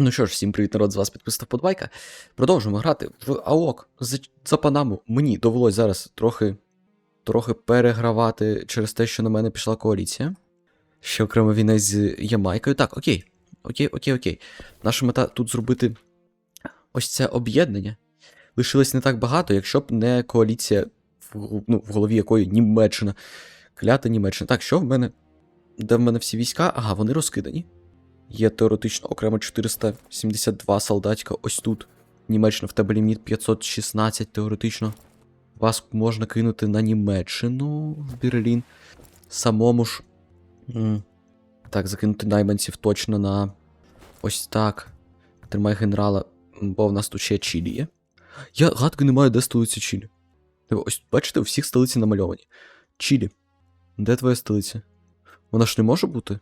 Ну що ж, всім привіт, народ, з вас підписав Подбайка. Продовжуємо грати в АОК за, за Панаму. Мені довелось зараз трохи, трохи перегравати через те, що на мене пішла коаліція. Ще окрема війна з Ямайкою. Так, окей. Окей, окей, окей. Наша мета тут зробити ось це об'єднання. Лишилось не так багато, якщо б не коаліція, в, ну, в голові якої Німеччина. Клята Німеччина. Так, що в мене? Де в мене всі війська? Ага, вони розкидані. Є теоретично окремо 472 солдатика ось тут. Німеччина в тебе ліміт 516 теоретично. Вас можна кинути на Німеччину в Берлін. Самому ж. Так, закинути найманців точно на ось так. Тримай генерала, бо в нас тут ще Чилі є. Я гадки не маю, де столиця Чилі. Ось бачите, у всіх столиці намальовані. Чилі. Де твоя столиця? Вона ж не може бути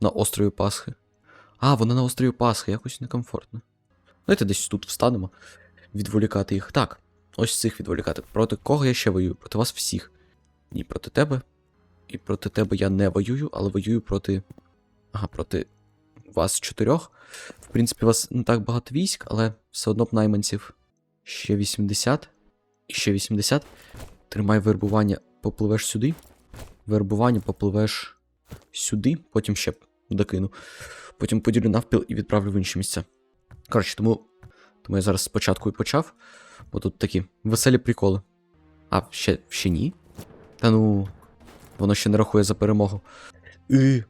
на острові Пасхи. А, вона на острові Пасхи, якось некомфортно. Давайте десь тут встанемо. Відволікати їх. Так, ось цих відволікати. Проти кого я ще воюю? Проти вас всіх. Ні, проти тебе. І проти тебе я не воюю, але воюю проти. Ага, проти вас чотирьох. В принципі, у вас не так багато військ, але все одно б найманців ще 80. І ще 80. Тримай вербування, попливеш сюди. Вербування попливеш сюди, потім ще докину. Потім поділю навпіл і відправлю в інші місця. Коротше, тому, тому я зараз спочатку і почав, бо тут такі веселі приколи. А, ще, ще ні? Та ну, воно ще не рахує за перемогу. І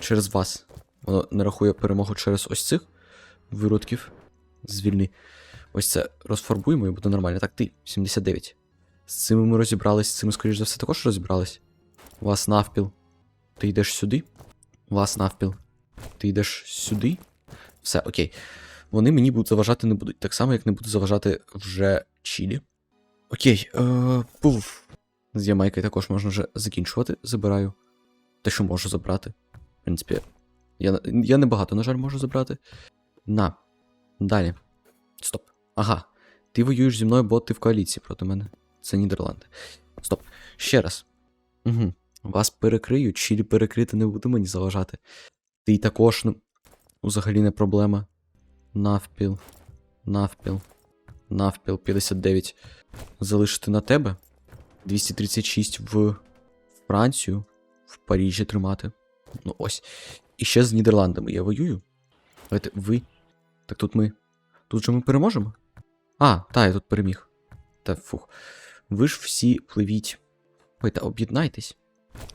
через вас. Воно не рахує перемогу через ось цих виродків. Звільни. Ось це розфарбуємо і буде нормально. Так, ти, 79. З цими ми розібрались, з цими, скоріш за все, також розібрались. У вас навпіл. Ти йдеш сюди. Вас навпіл. Ти йдеш сюди. Все, окей. Вони мені будуть заважати не будуть. Так само, як не будуть заважати вже Чилі. Окей. Е, пуф. З Ямайкою також можна вже закінчувати. Забираю. Те, що можу забрати. В принципі, я, я небагато, на жаль, можу забрати. На. Далі. Стоп. Ага. Ти воюєш зі мною, бо ти в коаліції проти мене. Це Нідерланди. Стоп. Ще раз. Угу. Вас перекриють, Чилі перекрити не буде мені заважати. Ти також, ну, взагалі не проблема. Навпіл. Навпіл. Навпіл 59. Залишити на тебе. 236 в Францію. В Парижі тримати. Ну ось. І ще з Нідерландами я воюю. Давайте ви. Так тут ми. Тут же ми переможемо? А, та, я тут переміг. Та фух. Ви ж всі пливіть. Та об'єднайтесь.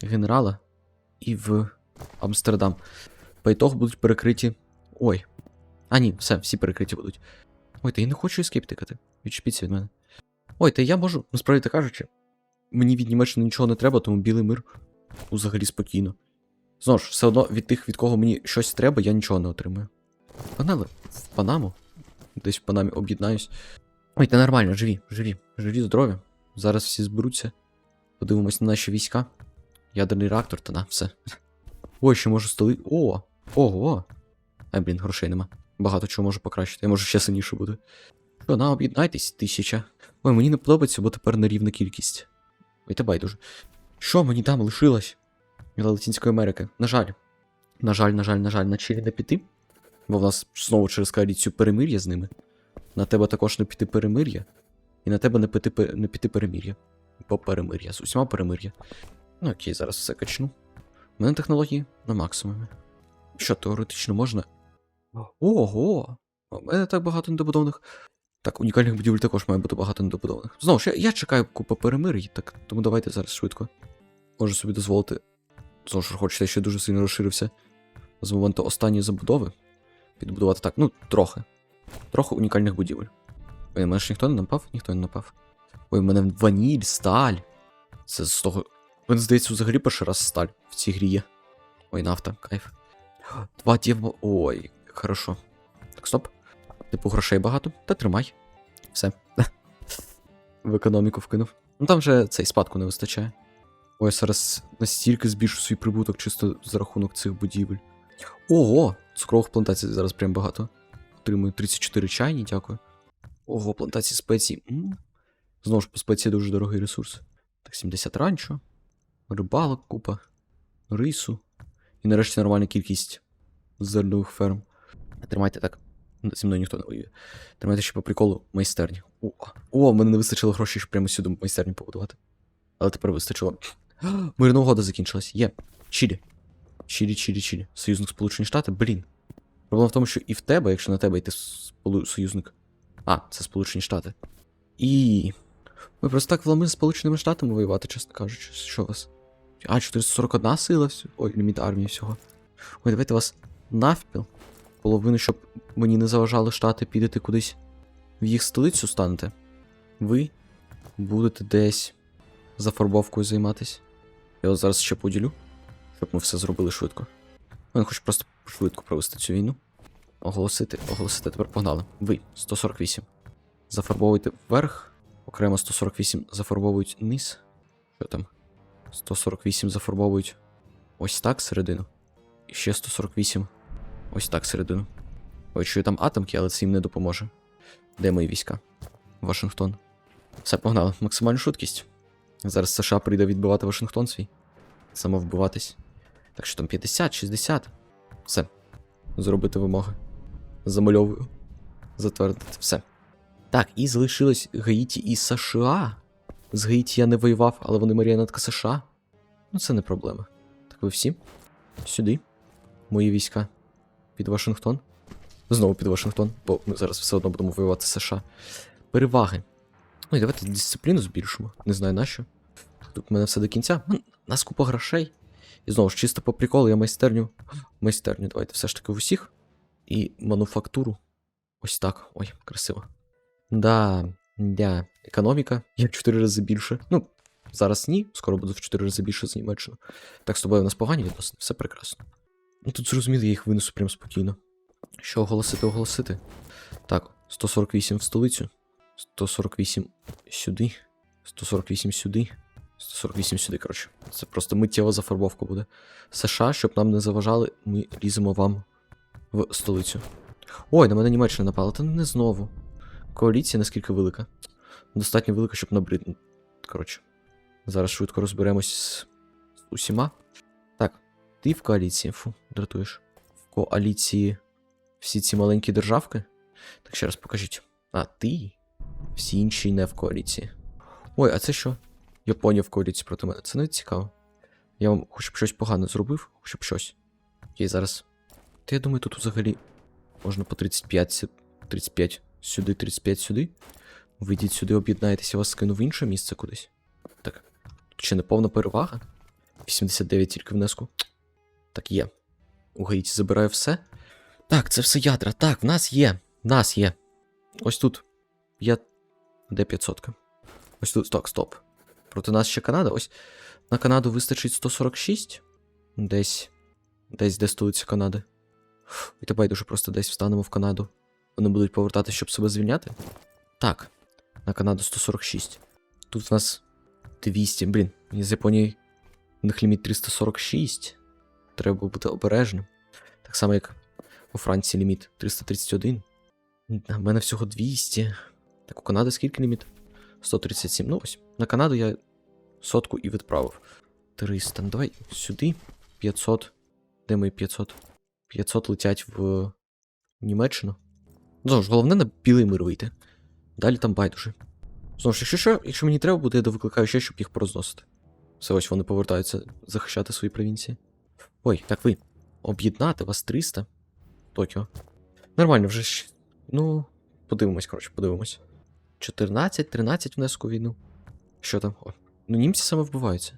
Генерала. І в Амстердам. По ітогу будуть перекриті. Ой. А, ні, все, всі перекриті будуть. Ой, та я не хочу ескейп тикати. Відчепіться від мене. Ой, та я можу, насправді кажучи. Мені від Німеччини нічого не треба, тому білий мир взагалі спокійно. Знову ж, все одно від тих, від кого мені щось треба, я нічого не отримую. Панели, в Панаму. Десь в Панамі об'єднаюсь. Ой, та нормально, живі, живі, живі, здорові. Зараз всі зберуться. Подивимось на наші війська. Ядерний реактор, та на, все. Ой, ще можу столи. О! Ого! Ай, блін, грошей нема. Багато чого можу покращити. Я можу ще сильніше бути. Що, на, об'єднайтесь, тисяча. Ой, мені не подобається, бо тепер нерівна кількість. Ой, та байдуже. Що мені там лишилось? Від Латинської Америки. На жаль. На жаль, на жаль, на жаль, на Чилі не піти. Бо в нас знову через коаліцію перемир'я з ними. На тебе також не піти перемир'я. І на тебе не піти, не піти перемир'я. Бо перемир'я. З усіма перемир'я. Ну окей, зараз все качну. У мене технології на максимумі. Що, теоретично можна. Ого! У мене так багато недобудованих. Так, унікальних будівель також має бути багато недобудованих. Знову ж, я, я чекаю купу перемир'їв, так тому давайте зараз швидко. Можу собі дозволити. Знову ж хочете, я ще дуже сильно розширився. З моменту останньої забудови. Підбудувати так, ну, трохи. Трохи унікальних будівель. Ой, мене ж ніхто не напав? Ніхто не напав. Ой, в мене ваніль, сталь. Це з того. Мені здається, взагалі перший раз сталь в цій грі є. Ой, нафта, кайф. Два дєвмо. Ой, хорошо. Так, стоп. Типу грошей багато, та тримай. Все. В економіку вкинув. Ну там же цей спадку не вистачає. Ой, я зараз настільки збільшу свій прибуток чисто за рахунок цих будівель. Ого! Цукрових плантацій зараз прям багато. Отримую 34 чайні, дякую. Ого, плантації спецій. М. Знову ж по спеції дуже дорогий ресурс. Так, 70 ранчо, рибалок купа, рису. І нарешті нормальна кількість зернових ферм. Тримайте так. Зі мною ніхто не воює. Тримайте ще по приколу майстерні. О, о, мене не вистачило грошей, щоб прямо сюди майстерню побудувати. Але тепер вистачило. Мирна угода закінчилась. Є. Чилі. Чилі, Чилі, Чилі. Союзник Сполучені Штати, блін. Проблема в тому, що і в тебе, якщо на тебе йти союзник. А, це Сполучені Штати. І. Ми просто так влами з Сполученими Штатами воювати, чесно кажучи. Що у вас? А, 441 сила. Ой, ліміт армії всього. Ой, давайте вас навпіл. Половину, щоб мені не заважали штати, підете кудись в їх столицю станете. Ви будете десь зафарбовкою займатися. Я от зараз ще поділю, щоб ми все зробили швидко. Я хочу просто швидко провести цю війну. Оголосити, оголосити. Тепер погнали. Ви 148. Зафарбовуйте вверх. Окремо 148 зафарбовують низ. Що там? 148 зафарбовують ось так середину. І ще 148 ось так середину. Ой, чую там атомки, але це їм не допоможе. Де мої війська? Вашингтон. Все, погнали. Максимальну швидкість. Зараз США прийде відбивати Вашингтон свій. Самовбиватись. Так що там 50, 60. Все. Зробити вимоги. Замальовую. Затвердити. Все. Так, і залишилось Гаїті і США. З Гаїті я не воював, але вони маріонетка США. Ну, це не проблема. Так ви всі? Сюди. Мої війська. Під Вашингтон. Знову під Вашингтон, бо ми зараз все одно будемо воювати США. Переваги. Ну і давайте дисципліну збільшимо. Не знаю нащо. Тут в мене все до кінця. Нас купа грошей. І знову ж чисто по приколу, я майстерню. Майстерню, давайте все ж таки в усіх. І мануфактуру. Ось так. Ой, красиво. Да, да. Економіка. Я в 4 рази більше. Ну, зараз ні, скоро буду в 4 рази більше з Німеччини. Так, з тобою у нас погані відносини, все прекрасно. Ну тут зрозуміло, я їх винесу прям спокійно. Що оголосити, оголосити? Так, 148 в столицю. 148 сюди. 148 сюди. 148 сюди, коротше. Це просто миттєва зафарбовка буде. США, щоб нам не заважали, ми ліземо вам в столицю. Ой, на мене Німеччина напала, та не знову. Коаліція наскільки велика. Достатньо велика, щоб набриднути. Коротше. Зараз швидко розберемось з усіма. Так, ти в коаліції. Фу, дратуєш. В коаліції всі ці маленькі державки. Так ще раз покажіть. А, ти? Всі інші не в коаліції. Ой, а це що? Японія в коаліції проти мене. Це навіть цікаво. Я вам хоч б щось погане зробив, хоч б щось. Окей, зараз. Та я думаю, тут взагалі можна по 35, 35 сюди, 35 сюди. Вийдіть сюди, об'єднаєтеся, я вас скину в інше місце кудись. Так. Ще не повна перевага. 89 тільки внеску. Так є. У Гаїті забираю все. Так, це все ядра. Так, в нас є. В нас є. Ось тут. Я. Де 500? Ось тут. Так, стоп. Проти нас ще Канада. Ось. На Канаду вистачить 146. Десь. Десь де столиця Канади. І тебе дуже просто десь встанемо в Канаду. Вони будуть повертатися, щоб себе звільняти. Так. На Канаду 146. Тут в нас 200. Блін, з Японії. У них ліміт 346. Треба бути обережним. Так само, як у Франції ліміт 331. А в мене всього 200. Так у Канади скільки ліміт? 137. Ну ось. На Канаду я сотку і відправив. 300. Ну давай сюди. 500. Де мої 500? 500 летять в Німеччину. Знову ж, головне на білий мир вийти. Далі там байдуже. Знову ж, якщо що, якщо мені треба буде, я довикликаю ще, щоб їх порозносити. Все ось вони повертаються захищати свої провінції. Ой, так ви. Об'єднати вас 300. Токіо. Нормально вже ж. Ну, подивимось, коротше, подивимось. 14, 13 внеску війну. Що там? О, ну німці саме вбиваються.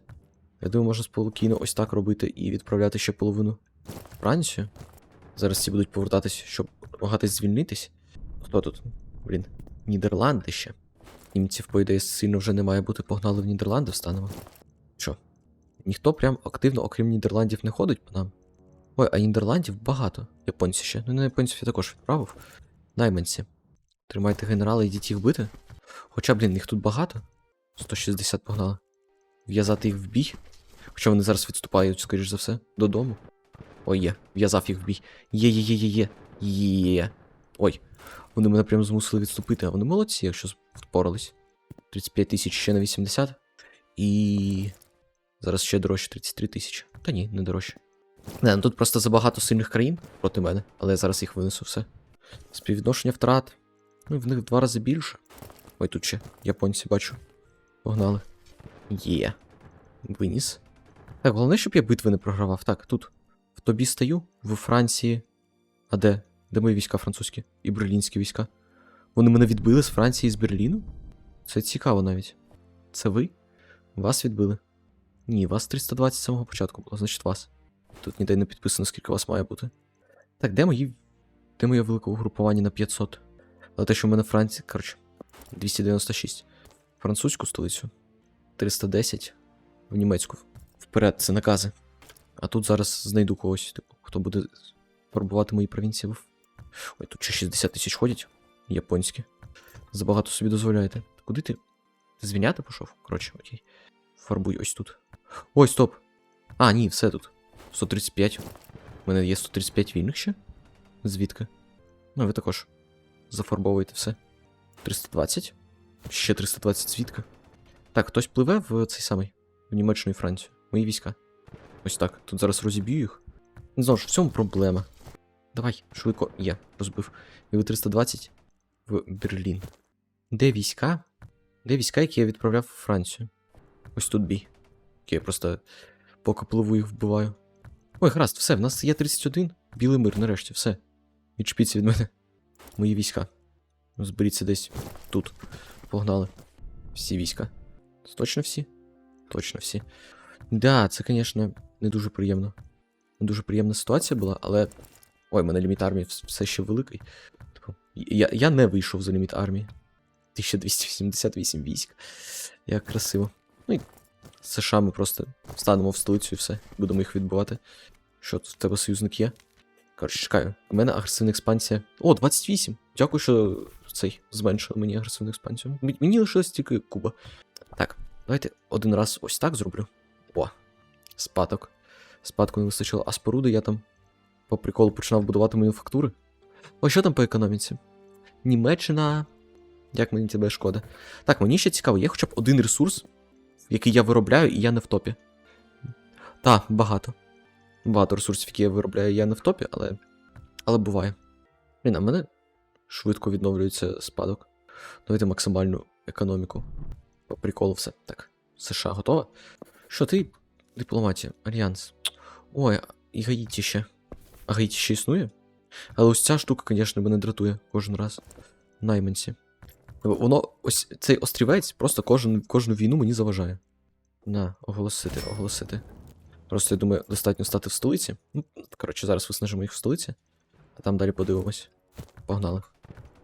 Я думаю, можна спокійно ось так робити і відправляти ще половину Францію. Зараз ці будуть повертатись, щоб намагатись звільнитись. Хто тут? Блін, Нідерланди ще. Німців, по ідеї, сильно вже не має бути, погнали в Нідерланди, встанемо. Що? Ніхто прям активно, окрім Нідерландів, не ходить по нам. Ой, а Нідерландів багато. Японці ще. Ну, на японців я також відправив. Найманці. Тримайте генерала, йдіть їх бити. Хоча, блін, їх тут багато. 160 погнали. В'язати їх в бій. Хоча вони зараз відступають, скоріш за все, додому. Ой, є, в'язав їх в бій. Є, є, є, є, є. Є. Ой. Вони мене прям змусили відступити, а вони молодці, якщо впорались. 35 тисяч ще на 80. І. Зараз ще дорожче 33 тисячі. Та ні, не дорожче. Не, ну тут просто забагато сильних країн проти мене, але я зараз їх винесу все. Співвідношення втрат. Ну, в них в два рази більше. Ой, тут ще японці бачу. Погнали. Є. Виніс. Так, головне, щоб я битви не програвав. Так, тут. В тобі стою, в Франції. А де? Де мої війська французькі? І берлінські війська? Вони мене відбили з Франції і з Берліну? Це цікаво навіть. Це ви? Вас відбили? Ні, вас 320 з самого початку було, значить вас. Тут ніде не підписано, скільки вас має бути. Так, де мої. Де моє велике угрупування на 500? Але те, що в мене Франція, коротше, 296. Французьку столицю. 310. В німецьку. Вперед, це накази. А тут зараз знайду когось, типу, хто буде фарбувати мої провінції. Ой, тут ще 60 тисяч ходять. Японські. Забагато собі дозволяєте. Куди ти? Ти звіняти пішов? Коротше, окей. Фарбуй ось тут. Ой, стоп. А, ні, все тут. 135. У мене є 135 вільних ще. Звідки? Ну, ви також зафарбовуєте все. 320. Ще 320 звідки. Так, хтось пливе в цей самий, в Німеччину і Францію. Мої війська. Ось так. Тут зараз розіб'ю їх. Знову ж, в цьому проблема. Давай, швидко. Я розбив. Ви 320 в Берлін. Де війська? Де війська, які я відправляв в Францію? Ось тут бій. Окей, я просто поки пливу їх вбиваю. Ой, гаразд, все, в нас є 31. Білий мир, нарешті, все. Відчепіться від мене. Мої війська. Зберіться десь тут. Погнали. Всі війська. Точно всі? Точно всі. Да, це, звісно, не дуже приємно. Не дуже приємна ситуація була, але. Ой, в мене ліміт армії все ще великий. Типу, я, я не вийшов за ліміт армії. 1288 військ. Як красиво. Ну і США ми просто встанемо в столицю і все. Будемо їх відбувати. Що тут в тебе союзник є? Коротше, чекаю. У мене агресивна експансія. О, 28. Дякую, що цей зменшили мені агресивну експансію. Мені лишилось тільки Куба. Так, давайте один раз ось так зроблю. О, спадок. Спадку не вистачило. А споруди я там по приколу починав будувати мануфактури. О, що там по економіці? Німеччина. Як мені тебе шкода. Так, мені ще цікаво, є хоча б один ресурс, який я виробляю, і я не в топі. Так, багато. Багато ресурсів, які я виробляю, я не в топі, але. Але буває. Блін, а мене швидко відновлюється спадок. Давайте максимальну економіку. По приколу все. Так, США готова? Що ти? Дипломатія, Альянс. Ой, і Гаїті ще. А Гаїті ще існує? Але ось ця штука, звісно, мене дратує кожен раз. Найманці. Воно, ось цей острівець просто кожен, кожну війну мені заважає. На, оголосити, оголосити. Просто я думаю, достатньо стати в столиці. Ну, коротше, зараз виснажимо їх в столиці, а там далі подивимось. Погнали.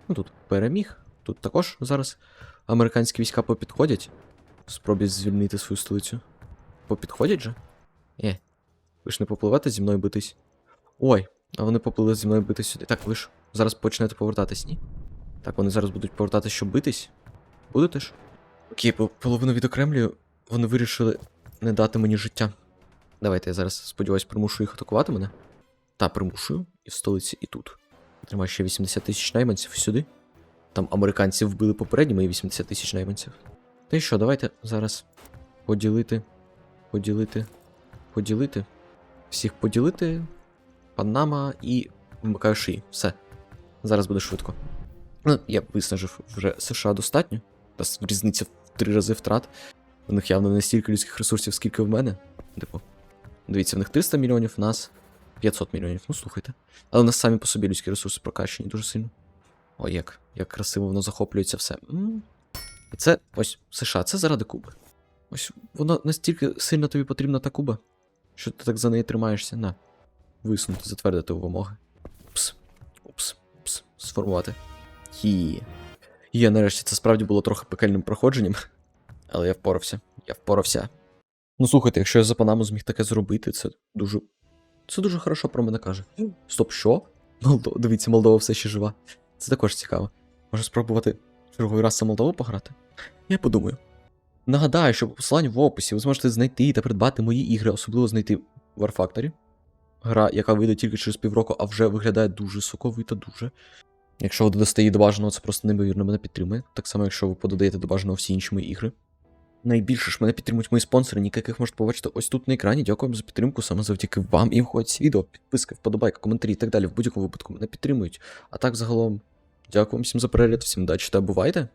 Ну тут переміг. Тут також зараз американські війська попідходять. Спробі звільнити свою столицю. Попідходять же? Е. Ви ж не попливете зі мною битись? Ой, а вони поплили зі мною битись сюди. Так, ви ж зараз почнете повертатись, ні? Так, вони зараз будуть повертатись, щоб битись. Будете ж? Окей, по- половину відокремлюю. Вони вирішили не дати мені життя. Давайте я зараз, сподіваюсь, примушу їх атакувати мене. Та, примушую. І в столиці, і тут. Тримаю ще 80 тисяч найманців сюди. Там американці вбили попередні мої 80 тисяч найманців. Та й що, давайте зараз поділити. Поділити. Поділити. Всіх поділити. Панама і шиї. Все. Зараз буде швидко. Ну, я виснажив вже США достатньо. Та різниця в три рази втрат. У них явно не стільки людських ресурсів, скільки в мене. Типу, дивіться, в них 300 мільйонів, в нас 500 мільйонів. Ну, слухайте. Але у нас самі по собі людські ресурси прокачені дуже сильно. Ой, як, як красиво воно захоплюється все. І це ось США, це заради Куби. Ось воно настільки сильно тобі потрібна та Куба, що ти так за неї тримаєшся. На. Висунути, затвердити вимоги. Пс. Упс. Пс. Сформувати. Хі. Є, нарешті, це справді було трохи пекельним проходженням. Але я впорався. Я впорався. Ну слухайте, якщо я за Панаму зміг таке зробити, це дуже. Це дуже хорошо про мене каже. Стоп, що? Молдова, дивіться, Молдова все ще жива. Це також цікаво. Може спробувати черговий раз за Молдову пограти? Я подумаю. Нагадаю, що по посиланню в описі ви зможете знайти та придбати мої ігри, особливо знайти War Factory. Гра, яка вийде тільки через півроку, а вже виглядає дуже соковито, дуже. Якщо ви додасте її до бажаного, це просто неймовірно мене підтримує. Так само, якщо ви подадаєте до бажаного всі інші мої ігри. Найбільше ж мене підтримують мої спонсори, яких можете побачити ось тут на екрані. Дякую за підтримку. Саме завдяки вам і входять відео, підписки, вподобайки, коментарі і так далі. В будь-якому випадку мене підтримують. А так загалом, дякую всім за перегляд, всім удачі та бувайте!